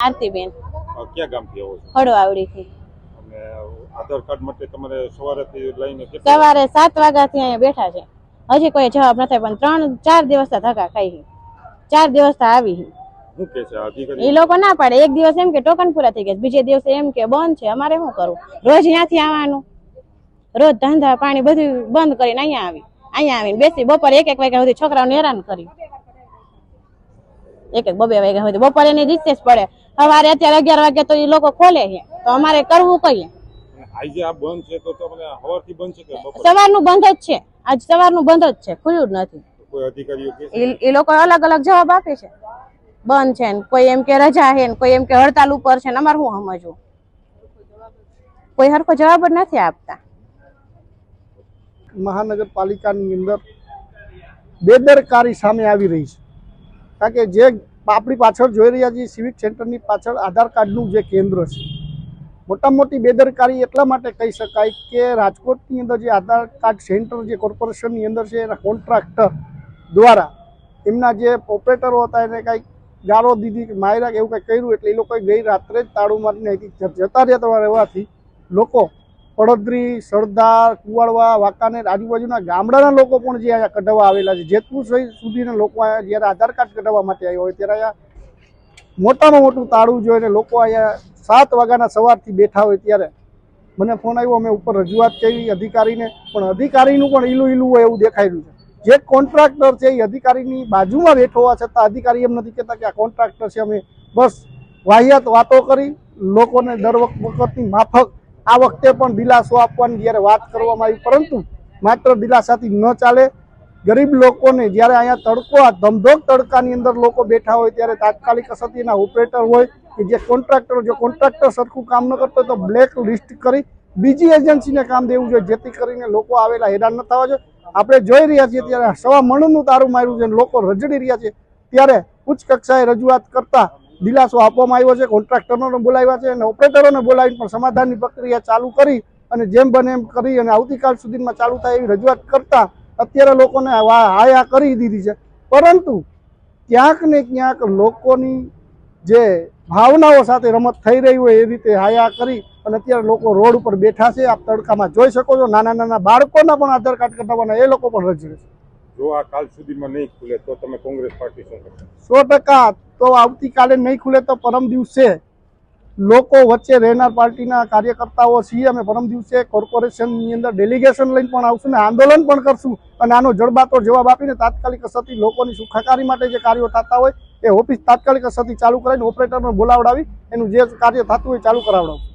આરતીબેન. ક્યાં ગામથી આવો છો? હળવાવડીથી આધાર કાર્ડ માટે તમારે સવારેથી લઈને સવારે સાત વાગ્યાથી અહીંયા બેઠા છે. હજી કોઈ જવાબ નથી પણ ત્રણ ચાર દિવસ ધક્કા ખાઈ ચાર દિવસ આવી શું કે છે? એ લોકો ના પાડે. એક દિવસ એમ કે ટોકન પૂરા થઈ ગયા બીજે દિવસે એમ કે બંધ છે. અમારે શું કરવું? રોજ ત્યાંથી આવવાનું. રોજ ધંધા પાણી બધું બંધ કરીને અહીંયા આવી. અહીંયા આવીને બેસી બપોરે એક એક વાગ્યા સુધી છોકરાઓને હેરાન કરી એક એક બબે વાગ્યા સુધી બપોરે એની રિસેસ પડે. સવારે અત્યારે અગિયાર વાગે તો એ લોકો ખોલે છે. તો અમારે કરવું કહીએ આજે આ બંધ છે તો તમને સવારથી બંધ છે કે સવારનું બંધ જ છે. આજ સવારનું બંધ જ છે. ખુલ્લું જ નથી. કોઈ અધિકારીઓ કે એ એ લોકો અલગ અલગ જવાબ આપે છે. બંધ છે ને કોઈ એમ કે રજા છે ને કોઈ એમ કે હડતાલ ઉપર છે ને અમારે હું સમજવું? કોઈ હરખો જવાબ જ નથી આપતા. મહાનગરપાલિકાની અંદર બેદરકારી સામે આવી રહી છે. કારણ કે જે આપણી પાછળ જોઈ રહ્યા છીએ સિવિક સેન્ટરની પાછળ આધાર કાર્ડનું જે કેન્દ્ર છે. મોટા મોટી બેદરકારી એટલા માટે કહી શકાય કે રાજકોટની અંદર જે આધાર કાર્ડ સેન્ટર જે કોર્પોરેશનની અંદર છે, એના કોન્ટ્રાક્ટર દ્વારા એમના જે ઓપરેટરો હતા, એને કાંઈક ગાળો દીધી કે માયરા એવું કંઈક કર્યું, એટલે એ લોકોએ ગઈ રાત્રે જ તાળું મારીને જતા રહેતા રહેવાથી લોકો. પડદરી સરદાર, કુવાડવા, વાંકાનેર આજુબાજુના ગામડાના લોકો પણ જે અહીંયા કઢાવવા આવેલા છે. જેતપુર સુધીના લોકો અહીંયા જ્યારે આધાર કાર્ડ કઢાવવા માટે આવ્યા હોય ત્યારે અહીંયા મોટામાં મોટું તાળું જોઈને લોકો અહીંયા સાત વાગ્યાના સવારથી બેઠા હોય ત્યારે મને ફોન આવ્યો અમે ઉપર રજૂઆત કરી અધિકારીને, પણ અધિકારીનું પણ ઈલું ઈલું હોય એવું દેખાઈ રહ્યું છે. જે કોન્ટ્રાક્ટર છે એ અધિકારીની બાજુમાં બેઠો હોવા છતાં અધિકારી એમ નથી કહેતા કે આ કોન્ટ્રાક્ટર છે. અમે બસ વાહિયાત વાતો કરી, લોકોને દર વખ- વખતની માફક આ વખતે પણ દિલાસો આપવાની જ્યારે વાત કરવામાં આવી, પરંતુ માત્ર દિલાસાથી ન ચાલે. ગરીબ લોકોને જ્યારે અહીંયા તડકો, આ ધમધોક તડકાની અંદર લોકો બેઠા હોય ત્યારે તાત્કાલિક અસરથી ઓપરેટર હોય કે જે કોન્ટ્રાક્ટર જો કોન્ટ્રાક્ટર સરખું કામ ન કરતો તો બ્લેક લિસ્ટ કરી બીજી એજન્સીને કામ દેવું જોઈએ, જેથી કરીને લોકો આવેલા હેરાન ન થવા જોઈએ. આપણે જોઈ રહ્યા છીએ ત્યારે સવા મણનું તારું માર્યું છે લોકો રજડી રહ્યા છે. ત્યારે ઉચ્ચ કક્ષાએ રજૂઆત કરતા દિલાસો આપવામાં આવ્યો છે, કોન્ટ્રાક્ટરોને બોલાવ્યા છે અને ઓપરેટરોને બોલાવીને પણ સમાધાનની પ્રક્રિયા ચાલુ કરી અને જેમ બને એમ કરી અને આવતીકાલ સુધીમાં ચાલુ થાય એવી રજૂઆત કરતા અત્યારે લોકોને હાયા કરી દીધી છે. પરંતુ ક્યાંક ને ક્યાંક લોકોની જે ભાવનાઓ સાથે રમત થઈ રહી હોય એ રીતે હાયા કરી અને અત્યારે લોકો રોડ ઉપર બેઠા છે. આપ તડકામાં જોઈ શકો છો નાના નાના બાળકોના પણ આધાર કાર્ડ કઢાવવાના એ લોકો પણ રજડે છે. જો આ કાલ સુધીમાં નહીં ખુલે, તો તમે કોંગ્રેસ પાર્ટી શું કરશો? સો ટકા તો આવતીકાલે નહીં ખુલે તો પરમ દિવસે લોકો વચ્ચે રહેનાર પાર્ટીના કાર્યકર્તાઓ છીએ અમે. પરમ દિવસે કોર્પોરેશનની અંદર ડેલિગેશન લઈને પણ આવશું ને આંદોલન પણ કરશું. અને આનો જડબાતો જવાબ આપીને તાત્કાલિક અસરથી લોકોની સુખાકારી માટે જે કાર્યો થતા હોય એ ઓફિસ તાત્કાલિક અસરથી ચાલુ કરાવીને ઓપરેટરને બોલાવડાવી, એનું જે કાર્ય થતું હોય ચાલુ કરાવડાવું.